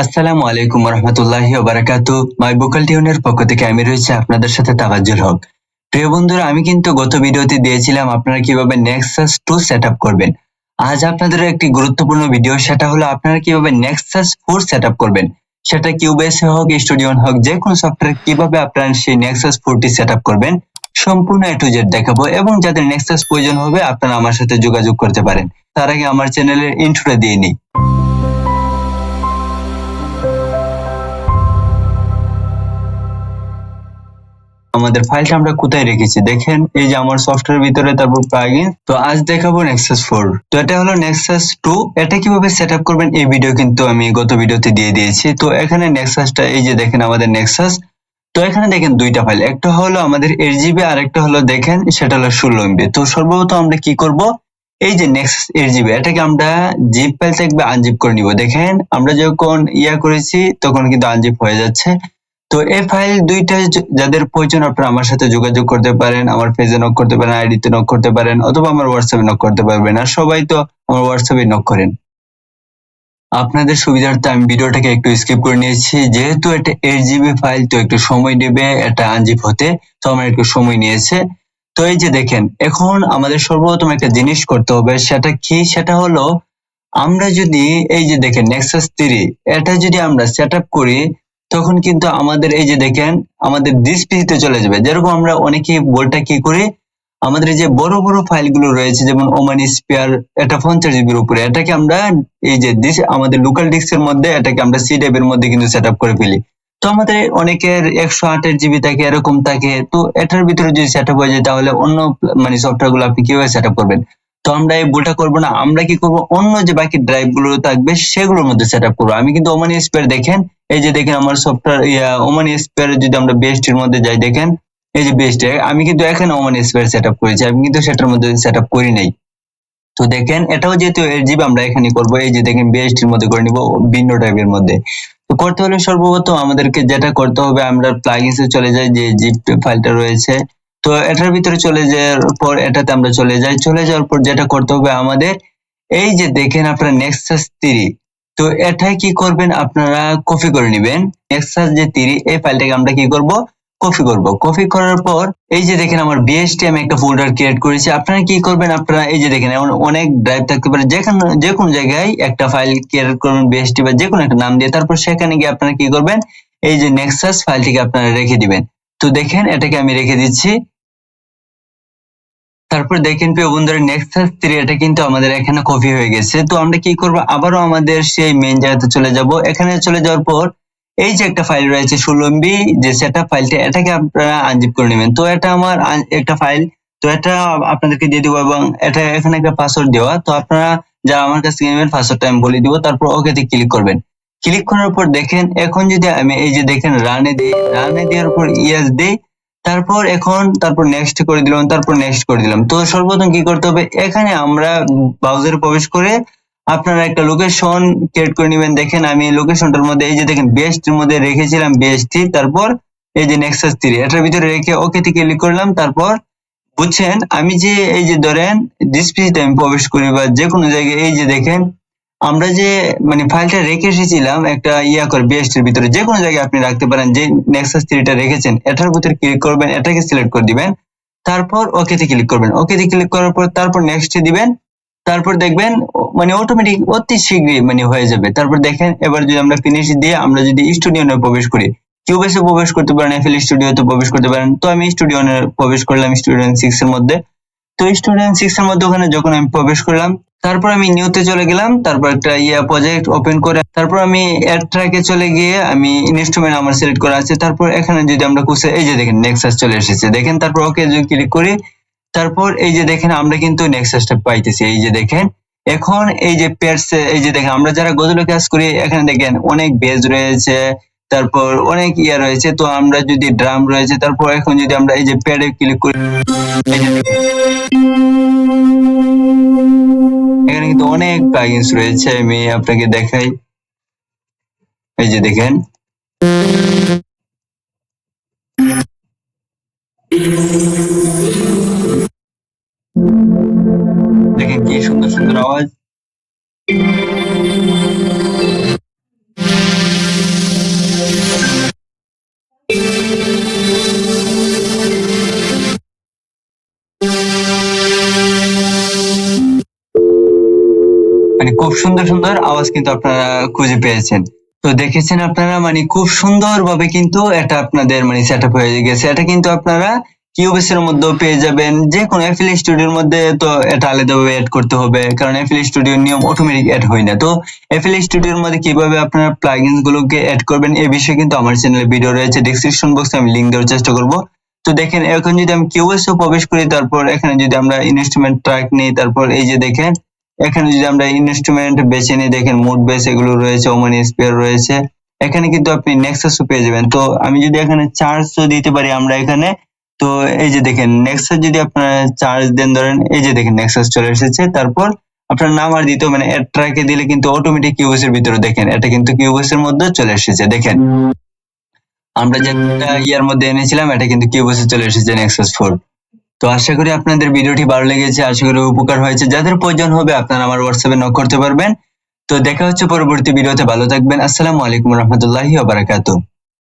আসসালামু আলাইকুম রহমতুল্লাহি ওবারাকাতু মাই বুকাল টিউনের পক্ষ থেকে আমি রয়েছে আপনাদের সাথে তাবাজ্জুল হক। প্রিয় বন্ধুরা, আমি কিন্তু গত ভিডিওতে দিয়েছিলাম আপনারা কীভাবে নেক্সাস টু সেট করবেন। আজ আপনাদের একটি গুরুত্বপূর্ণ ভিডিও সেটা হলো আপনারা কীভাবে নেক্সাস ফোর সেট করবেন। সেটা কিউবেস হোক স্টুডিওন হোক যে কোনো সফটওয়্যার কীভাবে আপনারা সেই নেক্সাস ফোরটি সেট করবেন, সম্পূর্ণ এ টু জেড দেখাবো এবং যাদের নেক্সাস প্রয়োজন হবে, আপনারা আমার সাথে যোগাযোগ করতে পারেন। তার আগে আমার চ্যানেলের ইন্ট্রোটা দিয়ে নিই। আমাদের ফাইলটা আমরা কোথায় রেখেছি? দেখেন, এই যে আমার সফটওয়্যার ভিতরে, তারপর প্লাগইন তো আজ দেখাবো নেক্সাস ফোর তো এটা হলো নেক্সাস টু এটা কীভাবে সেট করবেন, এই ভিডিও কিন্তু আমি গত ভিডিওতে দিয়ে দিয়েছি। তো এখানে নেক্সাসটা এই যে দেখেন আমাদের নেক্সাস তো এখানে দেখেন দুইটা ফাইল একটা হলো আমাদের এইট জিবি আর একটা হলো দেখেন, সেটা হলো ষোলো এমবি তো সর্বপ্রথম আমরা কি করব? এই যে নেক্সাস এইট জিবি এটাকে আমরা জিপ ফাইল থেকে আনজিপ করে নিব। দেখেন, আমরা যখন ইয়া করেছি, তখন কিন্তু আনজিপ হয়ে যাচ্ছে। তো এই ফাইল দুইটা যাদের প্রয়োজন আপনারা আমার সাথে যোগাযোগ করতে পারেন, আমার পেজে নক করতে পারেন আইডিতে নক করতে পারেন, অথবা আমার হোয়াটসঅ্যাপে নক করতে পারবেন। আর সবাই তো আমার হোয়াটসঅ্যাপে নক করেন। আপনাদের সুবিধার্থে আমি ভিডিওটাকে একটু স্কিপ করে নিয়েছি। যেহেতু এটা এইট জিবি ফাইল তো একটু সময় নেবে, এটা আনজিপ হতে, তো আমার একটু সময় নিয়েছে। তো এই যে দেখেন, এখন আমাদের সর্বপ্রথম একটা জিনিস করতে হবে, সেটা কি? সেটা হলো, আমরা যদি, এই যে দেখেন নেক্সাস থ্রি এটা যদি আমরা সেট করি তখন কিন্তু আমাদের এই যে দেখেন, আমাদের ডিসপিতে চলে যাবে। যেরকম আমরা অনেকে বলটা কি করি? আমাদের যে বড় বড় ফাইলগুলো রয়েছে, যেমন ওমান স্পেয়ার এটা পঞ্চাশ জিবির উপরে। এটাকে আমরা এই যে আমাদের লোকাল ডিস্কের মধ্যে এটাকে আমরা সি এর মধ্যে কিন্তু সেট করে ফেলি। তো আমাদের অনেকের একশো আটের জিবি থাকে, এরকম থাকে। তো এটার ভিতরে যদি সেট হয়ে যায়, তাহলে অন্য মানে সফটওয়্যারগুলো আপনি কীভাবে সেট করবেন? তো আমরা এই ভুলটা করব না। আমরা কি করব? অন্য যে বাকি ড্রাইভগুলো থাকবে, সেগুলোর মধ্যে সেট আপ করব। আমি কিন্তু ওমান স্পেয়ার দেখেন এই যে দেখেন আমার সফটওয়্যার ওমান স্পেয়ার যদি আমরা বেস্টের মধ্যে যাই, দেখেন, এই যে বেস্টে আমি কিন্তু এখানে ওমান স্পেয়ার সেট আপ করেছি, আমি কিন্তু সেটার মধ্যে সেট আপ করি নাই। তো দেখেন, এটাও যেহেতু এইট জিবি আমরা এখানে করব, এই যে দেখেন বেস্টের মধ্যে করে নিব, ভিন্ন টাইপের মধ্যে। তো করতে হলে সর্বপ্রথম আমাদেরকে যেটা করতে হবে, আমরা প্লাগইনসে চলে যাই, যে জিপ ফাইলটা রয়েছে। তো এটার ভিতরে চলে যাওয়ার পর, এটাতে আমরা চলে যাই। চলে যাওয়ার পর যেটা করতে হবে আমাদের, এই যে দেখেন আপনারা নেক্সাস থ্রি তো এটাই কি করবেন? আপনারা কপি করে নেবেন। নেক্সাস যে থ্রি এই ফাইলটাকে আমরা কি করব? কপি করব। কপি করার পর, এই যে দেখেন আমার বিএসটি আমি একটা ফোল্ডার ক্রিয়েট করেছি। আপনারা কি করবেন? আপনারা এই যে দেখেন, এমন অনেক ড্রাইভ থাকতে পারে। যেখানে যে কোনো জায়গায় একটা ফাইল ক্রিয়েট করবেন বিএসটি বা যে কোনো একটা নাম দিয়ে। তারপর সেখানে গিয়ে আপনারা কি করবেন? এই যে নেক্সাস ফাইলটিকে আপনারা রেখে দিবেন। তো দেখেন, এটাকে আমি রেখে দিচ্ছি। তারপর দেখেন প্রিয় বন্ধুরা নেক্সাস থ্রি এটা কিন্তু আমাদের এখানে কপি হয়ে গেছে। তো আমরা কি করব? আবারও আমাদের সেই মেন জায়গাতে চলে যাব। এখানে চলে যাওয়ার পর এই যে একটা ফাইল রয়েছে ষোলো এমবি যে সেটআপ ফাইলটা এটাকে আপনারা আনজিপ করে নেবেন। তো এটা আমার একটা ফাইল তো এটা আপনাদেরকে দিয়ে দিব এবং এটা এখানে একটা পাসওয়ার্ড দেওয়া। তো আপনারা যারা আমার কাছ থেকে নেবেন পাসওয়ার্ডটা আমি বলে দিব। তারপর ওকেতে ক্লিক করবেন। ক্লিক করার পর দেখেন, এখন যদি আমি এই যে দেখেন রানে দিই রানে দেওয়ার পর ইয়াস দিই তারপর এখন, তারপর নেক্সট করে দিলাম, তারপর নেক্সট করে দিলাম। তো সর্বপ্রথম কি করতে হবে? এখানে আমরা ব্রাউজারে প্রবেশ করে আপনারা একটা লোকেশন ক্রিয়েট করে নেবেন। দেখেন আমি লোকেশনটার মধ্যে, এই যে দেখেন বেস্টের মধ্যে রেখেছিলাম বেস্টটি তারপর এই যে নেক্সাস থ্রি এটার ভিতরে রেখে ওকে তে ক্লিক করলাম। তারপর বুঝছেন, আমি যে, এই যে ধরেন ডিসপ্লেতে আমি প্রবেশ করি বা যে কোনো জায়গায়, এই যে দেখেন আমরা যে মানে ফাইলটা রেখে এসেছিলাম একটা ইয়া করে বেস্টের ভিতরে, যে কোনো জায়গায় আপনি রাখতে পারেন, যে নেক্সাস থ্রিটা রেখেছেন, এটার ভিতরে ক্লিক করবেন, এটাকে সিলেক্ট করে দিবেন, তারপর ওকে তে ক্লিক করবেন। ওকে তে ক্লিক করার পর তারপর নেক্সট দিবেন, তারপর দেখবেন মানে অটোমেটিক অতি শীঘ্রই মানে হয়ে যাবে। তারপর দেখেন, এবার যদি আমরা ফিনিশ দিয়ে আমরা যদি স্টুডিওনে প্রবেশ করি কিউবেসে প্রবেশ করতে পারেন এফএল স্টুডিওতে প্রবেশ করতে পারেন তো আমি স্টুডিওনে প্রবেশ করলাম স্টুডিও সিক্স এর মধ্যে। তো স্টুডেন্ট সিক্স এর মধ্যে ওখানে যখন আমি প্রবেশ করলাম তারপর আমি নিউতে চলে গেলাম, তারপর একটা ইয়া প্রজেক্ট ওপেন করে, তারপর আমি অ্যাড ট্র্যাকে চলে গিয়ে আমি ইনস্ট্রুমেন্ট আমার সিলেক্ট করা আছে। তারপর এখানে যদি আমরা কুসে এই যে দেখেন নেক্সাস চলে এসেছে। দেখেন, তারপর ওকে যদি ক্লিক করি, তারপর এই যে দেখেন, আমরা কিন্তু নেক্সাসটা পাইতেছি। এই যে দেখেন, এখন এই যে পেয়ারস এই যে দেখেন, আমরা যারা গজলে কাজ করি, এখানে দেখেন অনেক বেজ রয়েছে, তারপর অনেক ইয়া রয়েছে। তো আমরা যদি ড্রাম রয়েছে, তারপর এখন যদি আমরা এই যে প্যাডে ক্লিক করি। এখানে কিন্তু অনেক প্লাগিনস রয়েছে, আমি আপনাকে দেখাই। এই যে দেখেন। দেখেন কি সুন্দর সুন্দর আওয়াজ। মানে খুব সুন্দর সুন্দর আওয়াজ কিন্তু আপনারা খুঁজে পেয়েছেন। তো দেখেছেন আপনারা মানে খুব সুন্দর ভাবে কিন্তু এটা আপনাদের মানে সেট হয়ে গেছে। এটা কিন্তু আপনারা কিউবেস এর মধ্যেও পেয়ে যাবেন। যে কোনো এফএল স্টুডিওর মধ্যে তো এটা আলাদাভাবে অ্যাড করতে হবে, কারণ এফএল স্টুডিওর নিয়ম অটোমেটিক অ্যাড হয় না। তো এফএল স্টুডিওর মধ্যে কীভাবে আপনারা প্লাগইনস গুলোকে অ্যাড করবেন এই বিষয়ে কিন্তু আমার চ্যানেলে ভিডিও রয়েছে। ডেসক্রিপশন বক্সে আমি লিংক দেওয়ার চেষ্টা করব। তো দেখেন, এখন যদি আমি কিউবেস প্রবেশ করি, তারপর এখানে যদি আমরা ইনস্ট্রুমেন্ট ট্র্যাক নিই, তারপর এই যে দেখেন এখানে যদি আমরা ইনস্ট্রুমেন্ট বেছে নিই, দেখেন মুড বেস এগুলো রয়েছে ওমানি স্পেয়ার রয়েছে। এখানে কিন্তু আপনি নেক্সাসও পেয়ে যাবেন। তো আমি যদি এখানে চার্জও দিতে পারি আমরা এখানে, তো এই যে দেখেন নেক্সাস যদি আপনারা চার্জ দেন ধরেন, এই যে দেখেন নেক্সাস চলে এসেছে। তারপর আপনার নাম আর দিতে মানে এড ট্র্যাকে দিলে কিন্তু অটোমেটিক কিউবেস এর ভিতরে দেখেন, এটা কিন্তু কিউবেস এর মধ্যে চলে এসেছে, দেখেন। আমরা যেটা ইয়ার মধ্যে এনেছিলাম, এটা কিন্তু কিউবেস এ চলে এসেছে নেক্সাস ফোর তো আশা করি আপনাদের ভিডিওটি ভালো লেগেছে, আশা করি উপকার হয়েছে। যাদের প্রয়োজন হবে আপনারা আমার হোয়াটসঅ্যাপে নক করতে পারবেন। তো দেখা হচ্ছে পরবর্তী ভিডিওতে, ভালো থাকবেন। আসসালামু আলাইকুম রহমতুল্লাহি বারাকাতু